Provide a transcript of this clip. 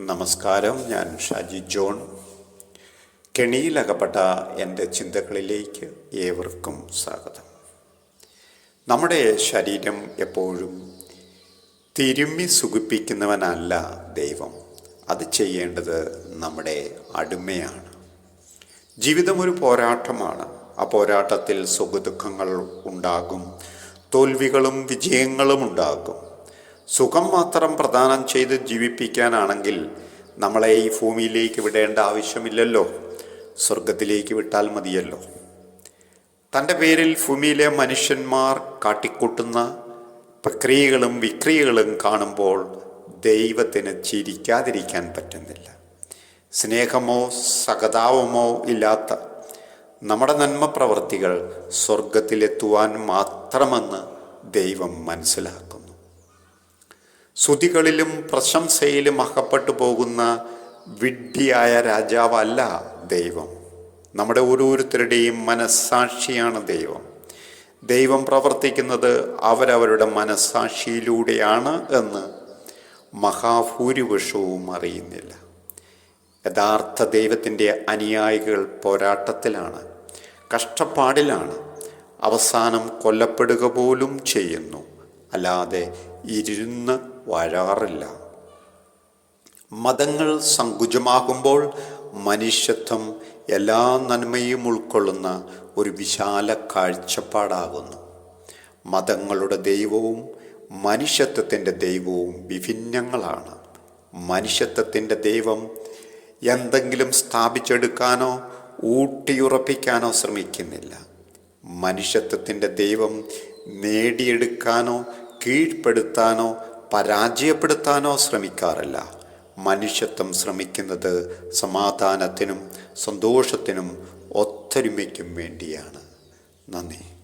നമസ്കാരം. ഞാൻ ഷാജി ജോൺ. കെണിയിലകപ്പെട്ട എന്റെ ചിന്തകളിലേക്ക് ഏവർക്കും സ്വാഗതം. നമ്മുടെ ശരീരം എപ്പോഴും തിരുമ്മി സുഖിപ്പിക്കുന്നവനല്ല ദൈവം. അത് ചെയ്യേണ്ടത് നമ്മുടെ അടിമയാണ്. ജീവിതം ഒരു പോരാട്ടമാണ്. ആ പോരാട്ടത്തിൽ സുഖദുഃഖങ്ങൾ ഉണ്ടാകും. തോൽവികളും വിജയങ്ങളും ഉണ്ടാകും. സുഖം മാത്രം പ്രദാനം ചെയ്ത് ജീവിപ്പിക്കാനാണെങ്കിൽ നമ്മളെ ഈ ഭൂമിയിലേക്ക് വിടേണ്ട ആവശ്യമില്ലല്ലോ. സ്വർഗത്തിലേക്ക് വിട്ടാൽ മതിയല്ലോ. തന്റെ പേരിൽ ഭൂമിയിലെ മനുഷ്യന്മാർ കാട്ടിക്കൂട്ടുന്ന പ്രക്രിയകളും വിക്രിയകളും കാണുമ്പോൾ ദൈവത്തിന് ചിരിക്കാതിരിക്കാൻ പറ്റുന്നില്ല. സ്നേഹമോ സഹതാപമോ ഇല്ലാത്ത നമ്മുടെ നന്മ പ്രവർത്തികൾ സ്വർഗത്തിലെത്തുവാൻ മാത്രമെന്ന് ദൈവം മനസ്സിലാക്കുന്നു. സ്തുതികളിലും പ്രശംസയിലും അകപ്പെട്ടു പോകുന്ന വിഡ്ഢിയായ രാജാവല്ല ദൈവം. നമ്മുടെ ഓരോരുത്തരുടെയും മനസ്സാക്ഷിയാണ് ദൈവം. ദൈവം പ്രവർത്തിക്കുന്നത് അവരവരുടെ മനസ്സാക്ഷിയിലൂടെയാണ് എന്ന് മഹാഭൂരിപക്ഷവും അറിയുന്നില്ല. യഥാർത്ഥ ദൈവത്തിന്റെ അനുയായികൾ പോരാട്ടത്തിലാണ് കഷ്ടപ്പാടിലാണ്. അവസാനം കൊല്ലപ്പെടുക പോലും ചെയ്യുന്നു. അല്ലാതെ ഇരുന്ന് വാഴാറില്ല മതങ്ങൾ സങ്കുചമാകുമ്പോൾ മനുഷ്യത്വം എല്ലാ നന്മയും ഉൾക്കൊള്ളുന്ന ഒരു വിശാല കാഴ്ചപ്പാടാകുന്നു. മതങ്ങളുടെ ദൈവവും മനുഷ്യത്വത്തിന്റെ ദൈവവും വിഭിന്നങ്ങളാണ്. മനുഷ്യത്വത്തിന്റെ ദൈവം എന്തെങ്കിലും സ്ഥാപിച്ചെടുക്കാനോ ഊട്ടിയുറപ്പിക്കാനോ ശ്രമിക്കുന്നില്ല. മനുഷ്യത്വത്തിന്റെ ദൈവം നേടിയെടുക്കാനോ കീഴ്പ്പെടുത്താനോ പരാജയപ്പെടുത്താനോ ശ്രമിക്കാറില്ല. മനുഷ്യത്വം ശ്രമിക്കുന്നത് സമാധാനത്തിനും സന്തോഷത്തിനും ഒത്തൊരുമയ്ക്കും വേണ്ടിയാണ്. നന്ദി.